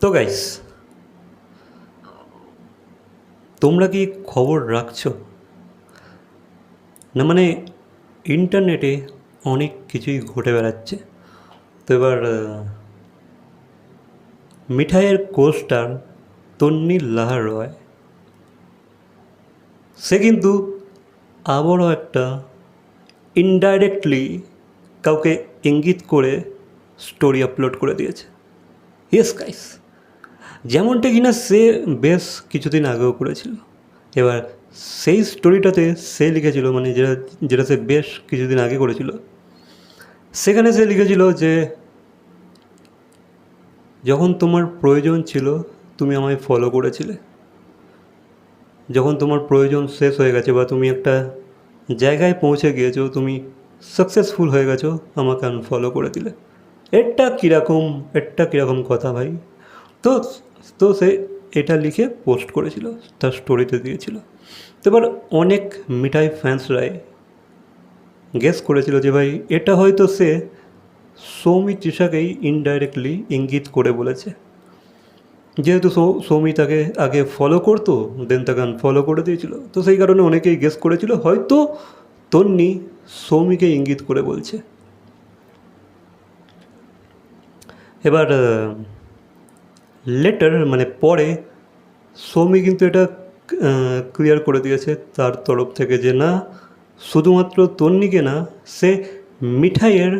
তো গাইস তোমরা কি খবর রাখছো? না মানে ইন্টারনেটে অনেক কিছুই ঘটে বেড়াচ্ছে। তো এবার মিঠাইয়ের কোস্টার তন্নি লাহার রয় সে কিন্তু আবারও একটা ইনডাইরেক্টলি কাউকে ইঙ্গিত করে স্টোরি আপলোড করে দিয়েছে। ইয়েস গাইস যেমনটা কিনা সে বেশ কিছুদিন আগেও করেছিল। এবার সেই স্টোরিটাতে সে লিখেছিল মানে যেটা যেটা সে বেশ কিছুদিন আগে করেছিল, সেখানে সে লিখেছিল যে, যখন তোমার প্রয়োজন ছিল, তুমি আমায় ফলো করেছিলে। যখন তোমার প্রয়োজন শেষ হয়ে গেছে বা তুমি একটা জায়গায় পৌঁছে গিয়েছো, তুমি সাকসেসফুল হয়ে গেছো, আমাকে আনফলো করে দিলে। এটা কীরকম এটা কীরকম কথা ভাই? তো তো সে এটা লিখে পোস্ট করেছিল, তার স্টোরিতে দিয়েছিল। তো এবার অনেক মিঠাই ফ্যান্সরাই গেস করেছিল যে ভাই, এটা হয়তো সে সৌমি তৃষাকেই ইনডাইরেক্টলি ইঙ্গিত করে বলেছে। যেহেতু সৌমি তাকে আগে ফলো করতো দেন তাকে আনফলো করে দিয়েছিল। তো সেই কারণে অনেকেই গেস করেছিল, হয়তো তন্নি সৌমিকে ইঙ্গিত করে বলছে। এবার লেটার মানে পরে সৌমি কিন্তু এটা ক্লিয়ার করে দিয়েছে তার তরফ থেকে যে না, শুধুমাত্র তন্নিকে না, সে মিঠাইয়ের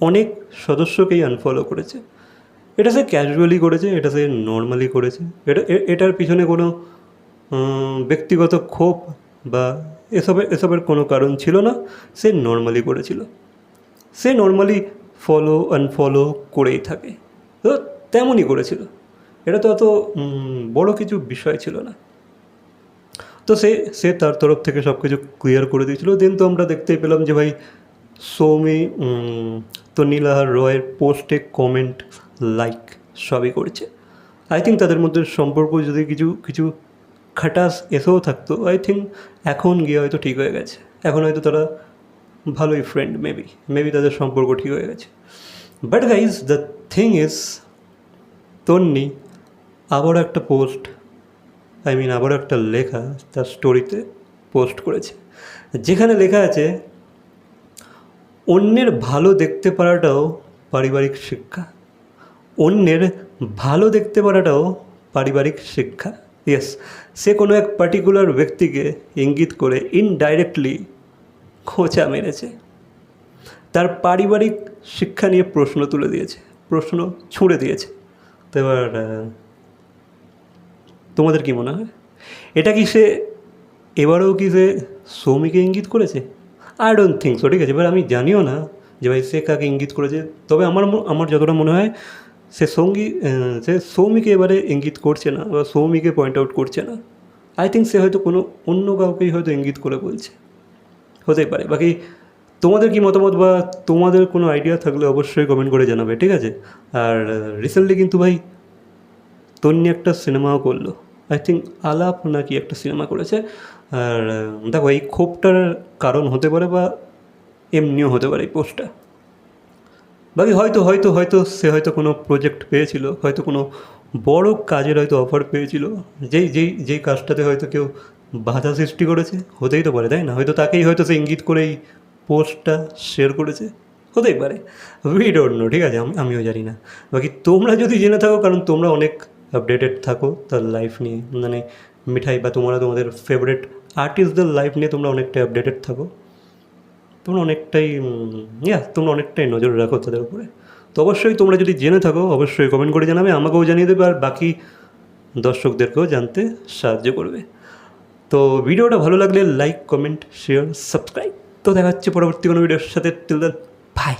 অনেক সদস্যকেই আনফলো করেছে। এটা সে ক্যাজুয়ালি করেছে, এটা সে নর্মালি করেছে। এটা এটার পিছনে কোনো ব্যক্তিগত ক্ষোভ বা এসবের এসবের কোনো কারণ ছিল না, সে নর্মালি করেছিল। সে নর্মালি ফলো আনফলো করেই থাকে। তো তেমনই করেছিল। এটা তো অত বড় কিছু বিষয় ছিল না। তো সে সে তার তরফ থেকে সব কিছু ক্লিয়ার করে দিয়েছিল। দেন তো আমরা দেখতেই পেলাম যে ভাই, সৌমি তো নীলাহার রয়ের পোস্টে কমেন্ট লাইক সবই করছে। আই থিঙ্ক তাদের মধ্যে সম্পর্ক যদি কিছু কিছু খাটাস এসেও থাকতো আই থিঙ্ক এখন গিয়ে হয়তো ঠিক হয়ে গেছে। এখন হয়তো তারা ভালোই ফ্রেন্ড মেবি মেবি তাদের সম্পর্ক ঠিক হয়ে গেছে। But guys the thing is Tonni আবার একটা পোস্ট আই মিন আবার একটা লেখা, তার স্টোরিতে পোস্ট করেছে। যেখানে লেখা আছে, অন্যের ভালো দেখতে পারাটাও পারিবারিক শিক্ষা। অন্যের ভালো দেখতে পারাটাও পারিবারিক শিক্ষা। ইয়েস সে কোনো এক পার্টিকুলার ব্যক্তিকে ইঙ্গিত করে ইনডাইরেক্টলি খোঁচা মেরেছে। তার পারিবারিক শিক্ষা নিয়ে প্রশ্ন তুলে দিয়েছে, প্রশ্ন ছুঁড়ে দিয়েছে। এবার তোমাদের কি মনে হয়? এটা কি সে এবারেও কি সে সৌমিকে ইঙ্গিত করেছে? আই ডোন্ট থিঙ্ক সো ঠিক আছে? এবার আমি জানিও না যে ভাই সে কাকে ইঙ্গিত করেছে। তবে আমার আমার যতটা মনে হয়, সে সঙ্গী সে সৌমিকে এবারে ইঙ্গিত করছে না বা সৌমিকে পয়েন্ট আউট করছে না। আই থিঙ্ক সে হয়তো কোনো অন্য কাউকেই হয়তো ইঙ্গিত করে বলছে। হতেই পারে। বাকি তোমাদের কি মতামত বা তোমাদের কোনো আইডিয়া থাকলে অবশ্যই কমেন্ট করে জানাবে, ঠিক আছে? আর রিসেন্টলি কিন্তু ভাই তন্নি একটা সিনেমাও করল। আই থিঙ্ক আলাপ নাকি একটা সিনেমা করেছে। আর, দেখো এই ক্ষোভটার কারণ হতে পারে বা এমনিও হতে পারে এই পোস্টটা বাকি হয়তো হয়তো হয়তো সে হয়তো কোনো প্রজেক্ট পেয়েছিল, হয়তো কোনো বড় কাজের হয়তো অফার পেয়েছিল। যেই যেই যেই কাজটাতে হয়তো কেউ বাধা সৃষ্টি করেছে, হতেই তো পারে, তাই না? হয়তো তাকেই হয়তো সে ইঙ্গিত করে এই পোস্টটা শেয়ার করেছে? হতেই পারে। উই ডোন্ট নো ঠিক আছে? আমি, আমিও জানি না। বাকি তোমরা যদি জেনে থাকো, কারণ তোমরা অনেক আপডেটেড থাকো তার লাইফ নিয়ে। মানে মিঠাই বা তোমরা তোমাদের ফেভারিট আর্টিস্টদের লাইফ নিয়ে তোমরা অনেকটাই আপডেটেড থাকো। তোমরা অনেকটাই ইয়া তোমরা অনেকটাই নজর রাখো তাদের উপরে। তো অবশ্যই তোমরা যদি জেনে থাকো, অবশ্যই কমেন্ট করে জানাবে, আমাকেও জানিয়ে দেবে, আর বাকি দর্শকদেরকেও জানতে সাহায্য করবে। তো ভিডিওটা ভালো লাগলে লাইক কমেন্ট শেয়ার সাবস্ক্রাইব তো দেখা হচ্ছে পরবর্তী কোনো ভিডিওর সাথে। টিল ভাই